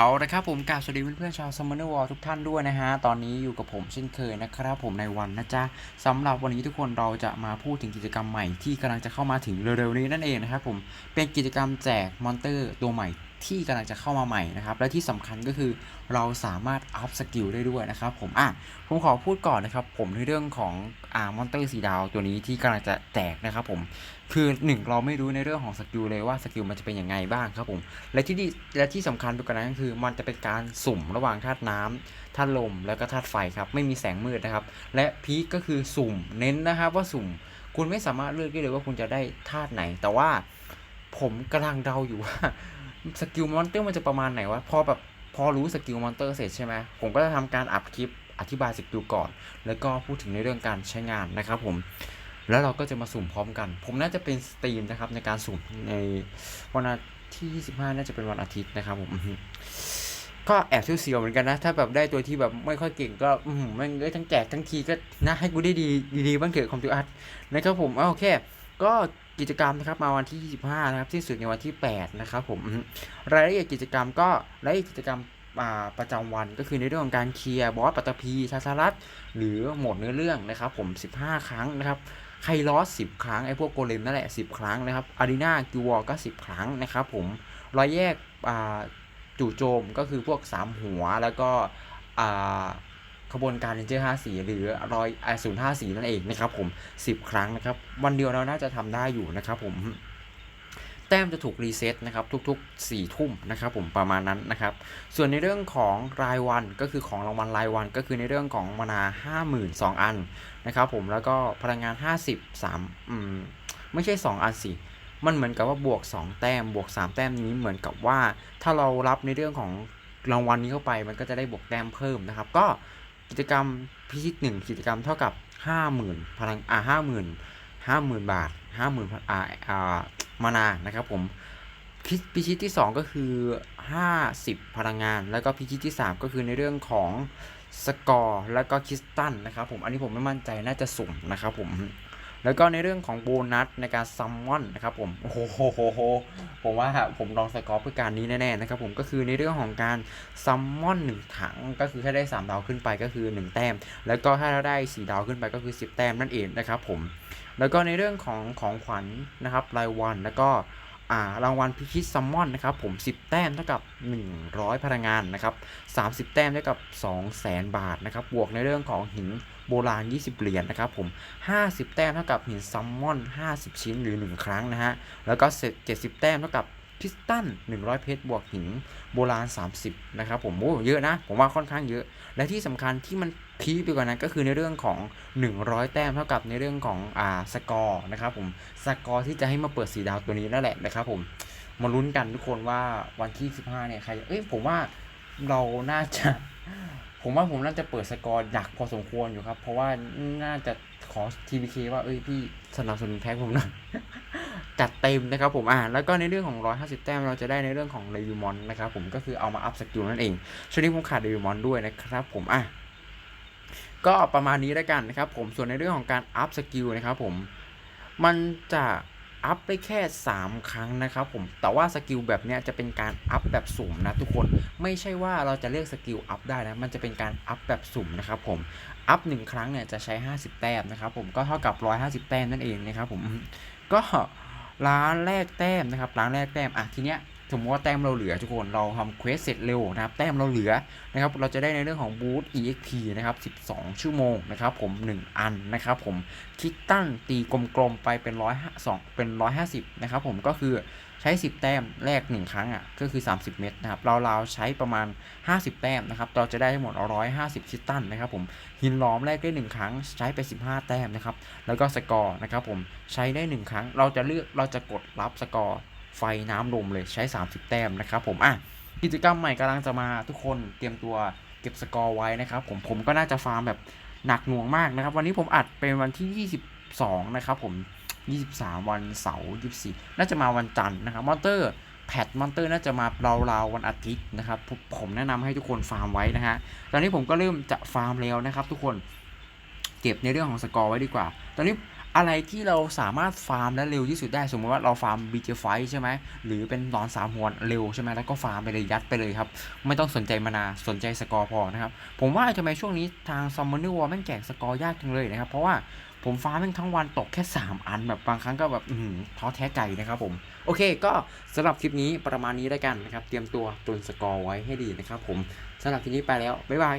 เอาละครับผมกาบสวัสดีเพื่อนๆชาวซัมเมอร์วอลทุกท่านด้วยนะฮะ ตอนนี้อยู่กับผมเช่นเคยนะครับผมในวันนะจ๊ะสำหรับวันนี้ทุกคนเราจะมาพูดถึงกิจกรรมใหม่ที่กำลังจะเข้ามาถึงเร็วๆนี้นั่นเองนะครับผมเป็นกิจกรรมแจกมอนเตอร์ตัวใหม่ ที่กำลังจะเข้ามาใหม่นะครับ และที่สำคัญก็คือเราสามารถอัพสกิลได้ด้วยนะครับผมอะผมขอพูดก่อนนะครับ ผมในเรื่องของอ่ามอนเตอร์สีดาวตัวนี้ที่กำลังจะแจกนะครับผมคือหนึ่งเราไม่รู้ในเรื่องของสกิลเลยว่าสกิลมันจะเป็นยังไงบ้างครับผมและที่ดีและที่สำคัญไปกว่านั้นก็คือ มันจะเป็นการสุ่มระหว่างธาตุน้ำธาตุลมแล้วก็ธาตุไฟครับไม่มีแสงมืดนะครับ และพีคก็คือสุ่มเน้นนะครับว่าสุ่มคุณไม่สามารถเลือกได้เลยว่าคุณจะได้ธาตุไหน แต่ว่าผมกำลังเดาอยู่ว่า สกิลมอนเตอร์มันจะประมาณไหนวะพอแบบพอรู้สกิลมอนเตอร์เสร็จใช่ไหมผมก็จะทำการอัพคลิปอธิบายสกิลก่อน แล้วก็พูดถึงในเรื่องการใช้งานนะครับผมแล้วเราก็จะมาสุ่มพร้อมกัน ผมน่าจะเป็นสตรีมนะครับในการสุ่มในวันที่ 25 น่าจะเป็นวันอาทิตย์นะครับผมก็แอบเสียวๆเหมือนกันนะ ถ้าแบบได้ตัวที่แบบไม่ค่อยเก่งก็อืมแม่งเอ้ยทั้งแจกทั้งทีก็น่าให้กูได้ดีดีบ้างเถอะคอมพิวอาร์ตนะครับผมเอาโอเค ก็กิจกรรมนะครับมาวันที่ 25 นะครับที่สุดในวันที่ 8 นะครับผมรายละเอียดกิจกรรมก็รายละเอียดกิจกรรมประจำวันก็คือในเรื่องของการเคลียร์บอสปัตตภีชาสารัตหรือหมดเนื้อเรื่องนะครับผม 15 ครั้งนะครับไคลอส10 ครั้งไอ้พวกโกเลมนั่นแหละ 10 ครั้งนะครับอารีนากิวอก็ 10 ครั้งนะครับผมรอยแยกจู่โจมก็คือพวก 3 หัวแล้วก็ ขบวนการเรนเจอร์5สีหรือรอยไอศูนย์ห้าสีนั่นเองนะครับผม10ครั้งนะครับ วันเดียวเราน่าจะทำได้อยู่นะครับผมแต้มจะถูกรีเซ็ตนะครับทุกๆ4ทุ่มนะครับผมประมาณนั้นนะครับ ส่วนในเรื่องของรายวันก็คือของรางวัลรายวัน ก็คือในเรื่องของมานา52,000 อันนะครับผมแล้วก็พลังงาน50 3อืมไม่ใช่ 2 อันสิมันเหมือนกับว่าบวก 2 แต้มบวก 3 แต้มนี้เหมือนกับว่า ถ้าเรารับในเรื่องของรางวัลนี้เข้าไปมันก็จะได้บวกแต้มเพิ่มนะครับ ก็ กิจกรรมพิชิตหนึ่งกิจกรรมเท่ากับห้าหมื่นพลังอ่าหมื่นห้าหมื่นบาทห้าหมื่นอ่าอ่ามานานะครับผมพิพิชิตที่ 2 ก็คือ 50 พลังงาน แล้วก็พิชิตที่ 3 ก็คือในเรื่องของสกอร์ แล้วก็คริสตันนะครับผม อันนี้ผมไม่มั่นใจน่าจะสุ่มนะครับผม แล้วก็ในเรื่องของโบนัสในการซัมมอนนะครับผมโอ้โหโหโหผมว่าผมลองสกอร์เพื่อการนี้แน่ๆนะครับผมก็คือในเรื่องของการซัมมอนหนึ่งถังก็คือถ้าได้ 3 ดาวขึ้นไปก็คือ 1 แต้ม แล้วก็ถ้าเราได้ 4 ดาวขึ้นไปก็คือ 10 แต้มนั่นเองนะครับผมแล้วก็ในเรื่องของของขวัญนะครับรายวันแล้วก็ รางวัลพิชิตซัมมอนนะครับผม 10 แต้มเท่ากับ 100 พลังงานนะครับ30 แต้มเท่ากับ 200,000 บาทนะครับบวกในเรื่องของหินโบราณ 20 เหรียญนะครับผม 50 แต้มเท่ากับหินซัมมอน 50 ชิ้นหรือ 1 ครั้งนะฮะแล้วก็เสร็จ70 แต้มเท่ากับ พิสตัน 100 เพชรบวกหินโบราณ 30 นะครับผมโอ้เยอะนะ ผมว่าค่อนข้างเยอะ และที่สำคัญที่มันพีไปกว่านั้นก็คือในเรื่องของ 100 แต้มเท่ากับในเรื่องของอ่าสกอร์นะครับผมสกอร์ที่จะให้มาเปิดสีดาวตัวนี้นั่นแหละนะครับผมมาลุ้นกันทุกคนว่าวันที่ 15 เนี่ยใครเอ้ยผมว่าเราน่าจะ ผมว่าผมน่าจะเปิดสกอร์หนักพอสมควรอยู่ครับ เพราะว่าน่าจะขอ TBK ว่าเอ้ยพี่สนับสนุนแพ็คผมหน่อย จัดเต็มนะครับผมอ่าแล้วก็ในเรื่องของ 150 แต้มเราจะได้ในเรื่องของเรวิมอนนะครับผมก็คือเอามาอัพสกิลนั่นเองช่วงนี้ผมขาดเรวิมอนด้วยนะครับผมอะก็ประมาณนี้แล้วกันนะครับผมส่วนในเรื่องของการอัพสกิลนะครับผมมันจะอัพได้แค่ 3 ครั้งนะครับผม แต่ว่าสกิลแบบนี้จะเป็นการอัพแบบสุ่มนะทุกคน ไม่ใช่ว่าเราจะเลือกสกิลอัพได้นะ มันจะเป็นการอัพแบบสุ่มนะครับผม อัพหนึ่งครั้งเนี่ยจะใช้ 50 แต้มนะครับผม ก็เท่ากับ 150 แต้มนั่นเองนะครับผม ก็ ร้านแรกแต้มนะครับร้านแรกแต้มอะทีเนี้ย สมมติว่าแต้มเราเหลือทุกคนเราทำเควสเสร็จเร็วนะครับแต้มเราเหลือนะครับเราจะได้ในเรื่องของบูท EXP นะครับ 12 ชั่วโมงนะครับผม 1 อันนะครับผมคิดตั้งตีกลมๆไปเป็นร้อยสองเป็นร้อยห้าสิบนะครับผมก็คือใช้ 10 แต้มแรก 1 ครั้งอะก็คือ 30 เม็ดนะครับเราเราวๆใช้ประมาณ 50 แต้มนะครับเราจะได้ทั้งหมด 150 คิดตันนะครับผมหินล้อมแรกได้ 1 ครั้งใช้ไป 15 แต้มนะครับแล้วก็สกอร์นะครับผมใช้ได้ 1 ครั้งเราจะเลือกเราจะกดรับสกอร์ ไฟน้ำลมเลยใช้ 30 แต้มนะครับผมอะกิจกรรมใหม่กำลังจะมาทุกคนเตรียมตัวเก็บสกอร์ไว้นะครับผมผมก็น่าจะฟาร์มแบบหนักหน่วงมากนะครับ วันนี้ผมอัดเป็นวันที่ 22 นะครับผม 23 วันเสาร์24 น่าจะมาวันจันทร์นะครับมอนเตอร์แพทมอนเตอร์น่าจะมาราวๆวันอาทิตย์นะครับผมผมแนะนำให้ทุกคนฟาร์มไว้นะฮะตอนนี้ผมก็เริ่มจะฟาร์มแล้วนะครับ ทุกคนเก็บในเรื่องของสกอร์ไว้ดีกว่า ตอนนี้ อะไรที่เราสามารถฟาร์มได้เร็วที่สุดได้สมมติว่าเราฟาร์มบีเจไฟใช่ไหมหรือเป็นหนอนสามหัวเร็วใช่ไหมแล้วก็ฟาร์มไปเลยยัดไปเลยครับ ไม่ต้องสนใจมานาสนใจสกอร์พอนะครับ ผมว่าทำไมช่วงนี้ทางซัมมอนเนอร์วอลแม่งแจกสกอร์ยากจังเลยนะครับ เพราะว่าผมฟาร์มแม่งทั้งวันตกแค่ 3 อันแบบบางครั้งก็แบบอืท้อแท้ใจนะครับผม โอเคก็สำหรับคลิปนี้ประมาณนี้แล้วกันนะครับ เตรียมตัวตุนสกอร์ไว้ให้ดีนะครับผมสำหรับคลิปนี้ไปแล้ว บ๊ายบาย